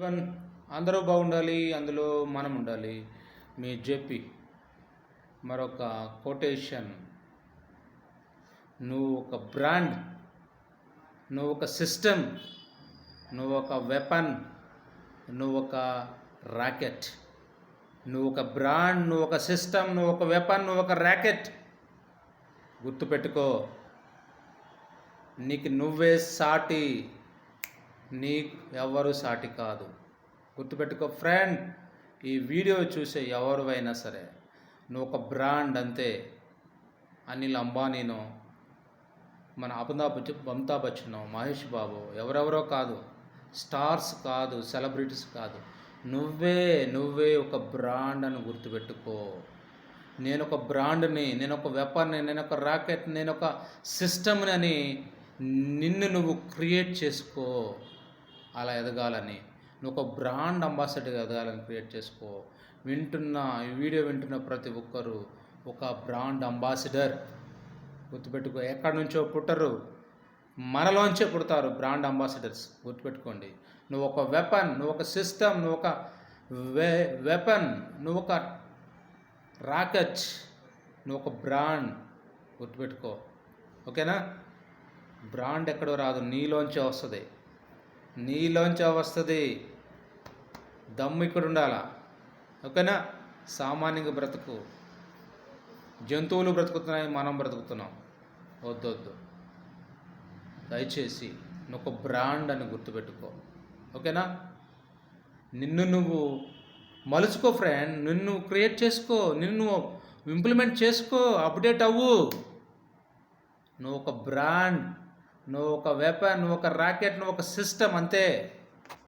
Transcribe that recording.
One అందరూ బాగుండాలి అందులో మనం ఉండాలి. మీ జెపి మరొక కొటేషన్ నువ్వు ఒక బ్రాండ్ నువ్వు ఒక సిస్టమ్ నువ్వు ఒక వెపన్ నువ్వు ఒక ర్యాకెట్ నువ్వు ఒక బ్రాండ్ నువ్వు ఒక సిస్టమ్ నువ్వు ఒక వెపన్ నువ్వు ఒక ర్యాకెట్ గుర్తుపెట్టుకో నీకు నువ్వే సాటి. నీ ఎవరు సాటి కాదు. గుర్తుపెట్టుకో ఫ్రెండ్ ఈ వీడియో చూసే ఎవరువైనా సరే నువ్వు ఒక బ్రాండ్ అంతే. అనిల్ అంబానీనో మన అమితాబ్ బచ్చ- అమితాబ్ మహేష్ బాబు ఎవరెవరో కాదు. స్టార్స్ కాదు సెలబ్రిటీస్ కాదు. నువ్వే నువ్వే ఒక బ్రాండ్ అని గుర్తుపెట్టుకో. నేను ఒక బ్రాండ్ని నేను ఒక వెపన్ని నేను ఒక రాకెట్ నేను ఒక సిస్టమ్ని అని నిన్ను నువ్వు క్రియేట్ చేసుకో. అలా ఎదగాలని. నువ్వు ఒక బ్రాండ్ అంబాసిడర్గా ఎదగాలని క్రియేట్ చేసుకో. వింటున్న ఈ వీడియో వింటున్న ప్రతి ఒక్కరు ఒక బ్రాండ్ అంబాసిడర్. గుర్తుపెట్టుకో ఎక్కడి నుంచో పుట్టరు మనలోంచే పుడతారు బ్రాండ్ అంబాసిడర్స్. గుర్తుపెట్టుకోండి. నువ్వు ఒక వెపన్ నువ్వు ఒక సిస్టమ్ నువ్వు ఒక వె వెపన్ నువ్వు ఒక రాకెట్ నువ్వు ఒక బ్రాండ్ గుర్తుపెట్టుకో. ఓకేనా? బ్రాండ్ ఎక్కడో రాదు నీలోంచే వస్తుంది. నీలోంచి వస్తుంది. దమ్ము ఇక్కడ ఉండాలా? ఓకేనా? సామాన్యంగా బ్రతుకు. జంతువులు బ్రతుకుతున్నాయి మనం బ్రతుకుతున్నాం. వద్దు వద్దు. దయచేసి నువ్వు ఒక బ్రాండ్ అని గుర్తుపెట్టుకో. ఓకేనా? నిన్ను నువ్వు మలుచుకో ఫ్రెండ్. నిన్ను క్రియేట్ చేసుకో. నిన్ను ఇంప్లిమెంట్ చేసుకో. అప్డేట్ అవ్వు. నువ్వు ఒక బ్రాండ్. నువ్వు ఒక వెపన్ నువ్వు ఒక రాకెట్ నువ్వు ఒక సిస్టమ్ అంతే.